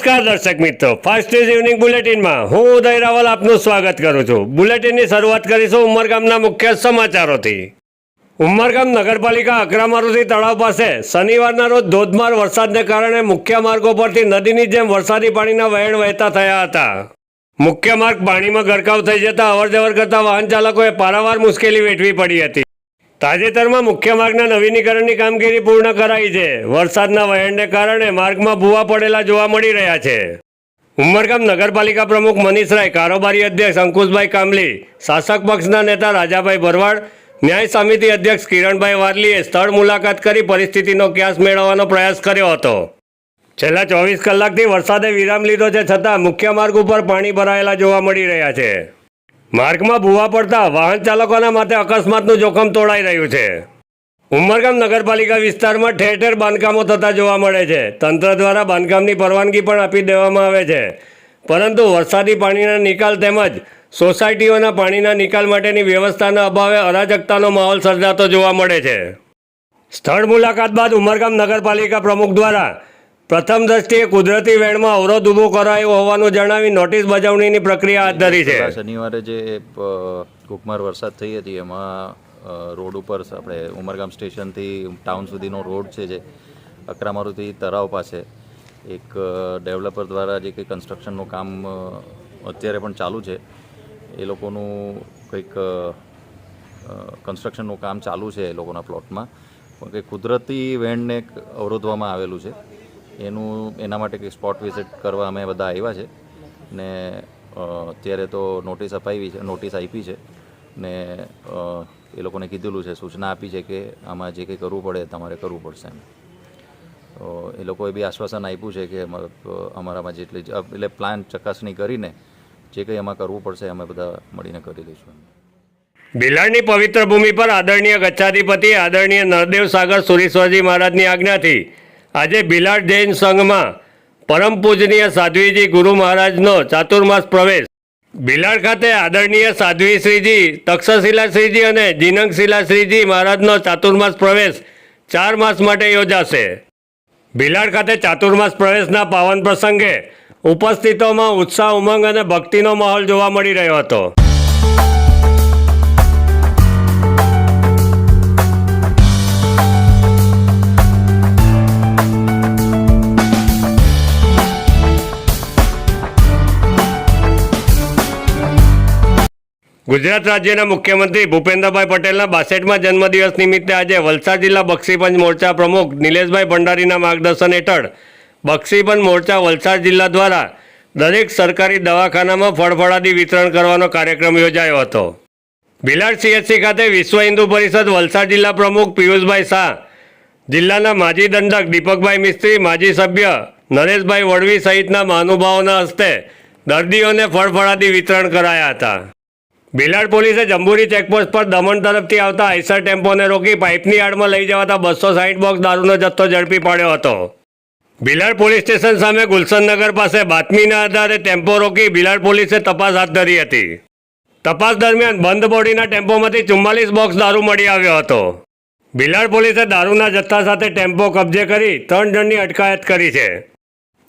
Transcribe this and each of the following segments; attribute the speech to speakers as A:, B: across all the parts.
A: નમસ્કાર દર્શક મિત્રો. ફાસ્ટ ન્યૂઝ ઇવનિંગ બુલેટિનમાં હું ઉદય રાવલ આપનું સ્વાગત કરું છું. બુલેટિનની શરૂઆત કરીશું ઉમરગામના મુખ્ય સમાચારોથી. ઉમરગામ નગરપાલિકા અકરામારુતિ તળાવ પાસે શનિવારના રોજ ધોધમાર વરસાદને કારણે મુખ્ય માર્ગો પરથી નદીની જેમ વરસાદી પાણીના વહેણ વહેતા થયા હતા. મુખ્ય માર્ગ પાણીમાં ગરકાવ થઈ જતા અવરજવર કરતા વાહન ચાલકોએ પારાવાર મુશ્કેલી વેઠવી પડી હતી. તાજેતરમાં મુખ્ય માર્ગના નવીનીકરણની કામગીરી પૂર્ણ કરાઈ છે. વરસાદના વહેણને કારણે માર્ગમાં ભૂવા પડેલા જોવા મળી રહ્યા છે. ઉમરગામ નગરપાલિકા પ્રમુખ મનીષ રાય, કારોબારી અધ્યક્ષ અંકુશભાઈ કામલી, શાસક પક્ષના નેતા રાજાભાઈ ભરવાડ, ન્યાય સમિતિ અધ્યક્ષ કિરણભાઈ વારલીએ સ્થળ મુલાકાત કરી પરિસ્થિતિનો ક્યાસ મેળવવાનો પ્રયાસ કર્યો હતો. છેલ્લા ચોવીસ કલાકથી વરસાદે વિરામ લીધો છે છતાં મુખ્ય માર્ગ ઉપર પાણી ભરાયેલા જોવા મળી રહ્યા છે. માર્ગમાં ભૂવા પડતા વાહન ચાલકોના માટે અકસ્માતનું જોખમ તોડાઈ રહ્યું છે. ઉમરગામ નગરપાલિકા વિસ્તારમાં ઠેર ઠેર બાંધકામો થતા જોવા મળે છે. તંત્ર દ્વારા બાંધકામની પરવાનગી પણ આપી દેવામાં આવે છે. પરંતુ વરસાદી પાણીના નિકાલ તેમજ સોસાયટીઓના પાણીના નિકાલ માટેની વ્યવસ્થાના અભાવે અરાજકતાનો માહોલ સર્જાતો જોવા મળે છે. સ્થળ મુલાકાત બાદ ઉમરગામ નગરપાલિકા પ્રમુખ દ્વારા પ્રથમ દ્રષ્ટિએ કુદરતી વેણમાં અવરોધ ઊભો કરાયો હોવાનું જણાવી નોટિસ બજાવણીની પ્રક્રિયા હાથ ધરી છે.
B: શનિવારે જે કુકમાર વરસાદ થઈ હતી, એમાં રોડ ઉપર આપણે ઉમરગામ સ્ટેશનથી ટાઉન સુધીનો રોડ છે જે અકરામારુતિ તરાવ પાસે. એક ડેવલપર દ્વારા જે કંઈ કન્સ્ટ્રક્શનનું કામ અત્યારે પણ ચાલુ છે. એ લોકોનું કંઈક કન્સ્ટ્રક્શનનું કામ ચાલુ છે એ લોકોના પ્લોટમાં. પણ કંઈક કુદરતી વેણને અવરોધવામાં આવેલું છે. એનું, એના માટે કંઈક સ્પોટ વિઝિટ કરવા અમે બધા આવ્યા છે. ને અત્યારે તો નોટિસ અપાવી છે નોટિસ આપી છે. ને એ લોકોને કીધેલું છે, સૂચના આપી છે કે આમાં જે કંઈ કરવું પડે તમારે કરવું પડશે એમ. તો એ લોકોએ બી આશ્વાસન આપ્યું છે કે અમા- અમારામાં જેટલી, એટલે પ્લાન ચકાસણી કરીને જે કંઈ એમાં કરવું પડશે અમે બધા મળીને કરી લઈશું
A: બિલાડની પવિત્ર ભૂમિ પર આદરણીય ગચ્છાધિપતિ, આદરણીય નરદેવ સાગર સુરેશ્વરજી મહારાજની આજ્ઞાથી આજે બિલાડ જૈન સંઘમાં પરમ પૂજનીય સાધ્વીજી ગુરુ મહારાજનો ચાતુર્માસ પ્રવેશ. બિલાડ ખાતે આદરણીય સાધ્વી શ્રીજી, તક્ષશિલા શ્રીજી અને જીનંગશિલા શ્રીજી મહારાજનો ચાતુર્માસ પ્રવેશ ચાર માસ માટે યોજાશે. બિલાડ ખાતે ચાતુર્માસ પ્રવેશના પાવન પ્રસંગે ઉપસ્થિતોમાં ઉત્સાહ, ઉમંગ અને ભક્તિનો માહોલ જોવા મળી રહ્યો હતો. ગુજરાત રાજ્યના મુખ્યમંત્રી ભૂપેન્દ્રભાઈ પટેલના બાસઠમાં જન્મદિવસ નિમિત્તે આજે વલસાડ જિલ્લા બક્ષીપંચ મોરચા પ્રમુખ નિલેશભાઈ ભંડારીના માર્ગદર્શન હેઠળ બક્ષીપંચ મોરચા વલસાડ જિલ્લા દ્વારા દરેક સરકારી દવાખાનામાં ફળફળાદી વિતરણ કરવાનો કાર્યક્રમ યોજાયો હતો. બિલાડ સીએચસી ખાતે વિશ્વ હિન્દુ પરિષદ વલસાડ જિલ્લા પ્રમુખ પિયુષભાઈ શાહ, જિલ્લાના માજી દંડક દીપકભાઈ મિસ્ત્રી, માજી સભ્ય નરેશભાઈ વડવી સહિતના મહાનુભાવોના હસ્તે દર્દીઓને ફળફળાદી વિતરણ કરાયા હતા. બિલાડ પોલીસે જંબુરી ચેકપોસ્ટ પર દમણ તરફથી આવતા આઈસર ટેમ્પોને રોકી પાઇપની આડમાં લઈ જવાતા બસો સાહીઠ બોક્સ દારૂનો જથ્થો ઝડપી પાડ્યો હતો. ભીલાડ પોલીસ સ્ટેશન સામે ગુલશનનગર પાસે બાતમીના આધારે ટેમ્પો રોકી બિલાડ પોલીસે તપાસ હાથ ધરી હતી. તપાસ દરમિયાન બંધ બોડીના ટેમ્પોમાંથી ચુમ્માલીસ બોક્સ દારૂ મળી આવ્યો હતો. બિલાડ પોલીસે દારૂના જથ્થા સાથે ટેમ્પો કબજે કરી ત્રણ જણની અટકાયત કરી છે.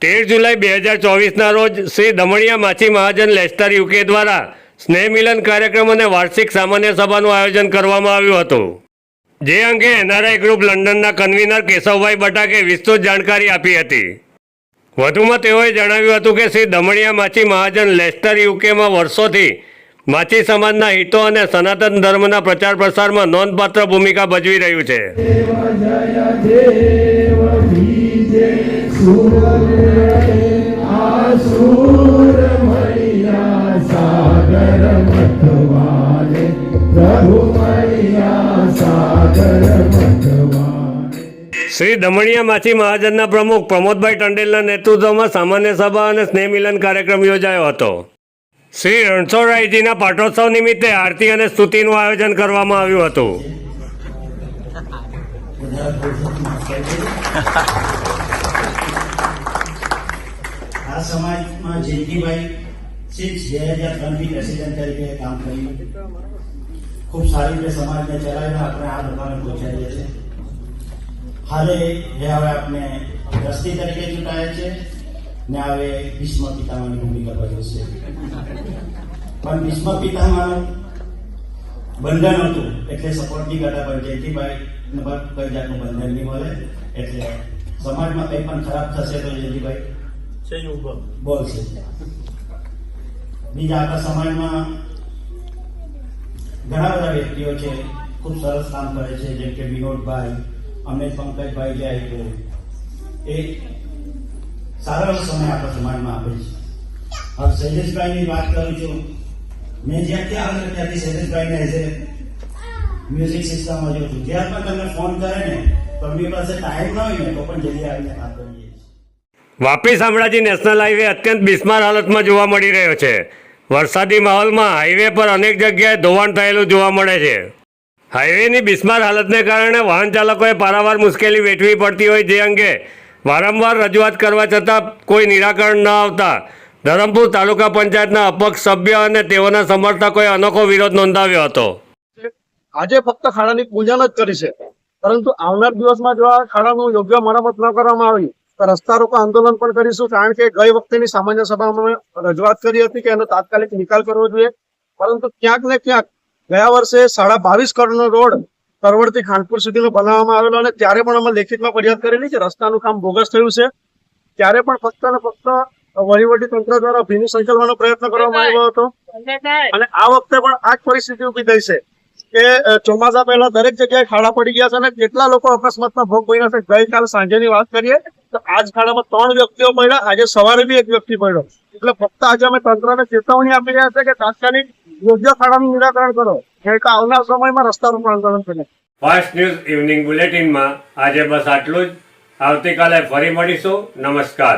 A: તેર જુલાઈ બે હજાર ચોવીસના રોજ શ્રી દમણિયા માછી મહાજન લેસ્ટર યુકે દ્વારા સ્નેહ મિલન કાર્યક્રમ અને વાર્ષિક સામાન્ય સભાનું આયોજન કરવામાં આવ્યું હતું. જે અંગે એનઆરઆઈ ગ્રુપ લંડનના કન્વીનર કેશવભાઈ બટાકે વિસ્તૃત જાણકારી આપી હતી. વધુમાં તેઓએ જણાવ્યું હતું કે શ્રી દમણિયા માછી મહાજન લેસ્ટર યુકેમાં વર્ષોથી માછી સમાજના હિતો અને સનાતન ધર્મના પ્રચાર પ્રસારમાં નોંધપાત્ર ભૂમિકા ભજવી રહ્યું છે.
C: મૈયા સાગર મથવાને પ્રભુ મૈયા સાગર મથવાને
A: શ્રી દમણિયા માછી મહાજનના પ્રમુખ પ્રમોદભાઈ ટંડેલના નેતૃત્વમાં સામાન્ય સભા અને સ્નેહ મિલન કાર્યક્રમ યોજાયો હતો. શ્રી રણછોડરાયજીના પાટોત્સવ નિમિત્તે આરતી અને સ્તુતિનું આયોજન કરવામાં આવ્યું હતું.
D: આ સમાજમાં જયંતિભાઈ સિન્સ બે હજાર ત્રણથી પ્રેસિડેન્ટ તરીકે કામ કર્યું. ખૂબ સારી રીતે સમાજને ચલાવીને આપણે આ દુકાને પહોંચાડીએ છીએ. હાલે એ હવે આપણે દ્રષ્ટિ તરીકે ચૂંટાયા છે ને હવે ભીષ્મ પિતામાની ભૂમિકા ભજવશે પણ ભીષ્મ પિતામાનું બંધન હતું એટલે સપોર્ટ નહીં કરતા પણ પર કઈ જાતનું બંધન નહીં મળે એટલે સમાજમાં કંઈ પણ ખરાબ થશે તો જયંતિભાઈ બોલશે. બીજા આપણા સમાજમાં ઘણા બધા વ્યક્તિઓ છે, ખૂબ સરસ કામ કરે છે, જેમ કે વિનોદભાઈ અમે પંકજભાઈ જાય આવી એ સારા સમય આપણા સમાજમાં આપે છે. હવે શૈલેષભાઈની વાત કરું છું. મેં જ્યાંથી આવેલો ત્યાંથી શૈલેષભાઈને એઝ એ મ્યુઝિક સિસ્ટમમાં જોઉં છું. જ્યાં પણ તમને ફોન કરે ને તો એમની પાસે ટાઈમ ન હોય ને, તો પણ જલ્દી આવીને વાત કરીએ
A: વાપી શામળાજી નેશનલ હાઈવે અત્યંત બિસ્માર હાલતમાં જોવા મળી રહ્યો છે. વરસાદી માહોલમાં હાઈવે પર અનેક જગ્યાએ ધોવાણ થયેલું જોવા મળે છે. હાઈવેની બિસ્માર હાલતને કારણે વાહન ચાલકોએ પારાવાર મુશ્કેલી વેઠવી પડતી હોય જે અંગે વારંવાર રજૂઆત કરવા છતાં કોઈ નિરાકરણ ન આવતા ધરમપુર તાલુકા પંચાયતના અપક્ષ સભ્ય અને તેઓના સમર્થકોએ અનોખો વિરોધ નોંધાવ્યો હતો.
E: આજે ફક્ત ખાડાની પૂજન જ કરી છે, પરંતુ આવનાર દિવસમાં જો આ ખાડાનું યોગ્ય મરામત ન કરવામાં આવી રસ્તા રોકો આંદોલન પણ કરીશું, કારણ કે ગઈ વખતેની સામાન્ય સભામાં રજૂઆત કરી હતી કે એનો તાત્કાલિક નિકાલ કરવો જોઈએ. પરંતુ ક્યાંક ને ક્યાંક ગયા વર્ષે સાડા બાવીસ કરોડનો રોડ કરવડથી ખાનપુર સુધીનો બનાવવામાં આવેલો અને ત્યારે પણ અમે લેખિતમાં ફરિયાદ કરેલી કે રસ્તાનું કામ બોગસ થયું છે. ત્યારે પણ ફક્ત ને ફક્ત વહીવટી તંત્ર દ્વારા ભીનું સંકલવાનો પ્રયત્ન કરવામાં આવ્યો હતો. અને આ વખતે પણ આ જ પરિસ્થિતિ ઊભી થઈ છે કે ચોમાસા પહેલા દરેક જગ્યાએ ખાડા પડી ગયા છે અને કેટલા લોકો અકસ્માતમાં ભોગ બન્યા છે. ગઈકાલ સાંજેની વાત કરીએ આજ ખાડામાં ત્રણ વ્યક્તિઓ મળ્યા. આજે સવારે બી એક વ્યક્તિ મળ્યો. એટલે ફક્ત આજે અમે તંત્રને ચેતવણી આપી રહ્યા છે કે તાત્કાલિક યોગ્ય ખાડાનું નિરાકરણ કરો. તો આવનાર સમયમાં રસ્તા રોકો આંદોલન કરે
A: ફાસ્ટ ન્યૂઝ ઇવનિંગ બુલેટિનમાં આજે બસ આટલું જ. આવતીકાલે ફરી મળીશું. નમસ્કાર.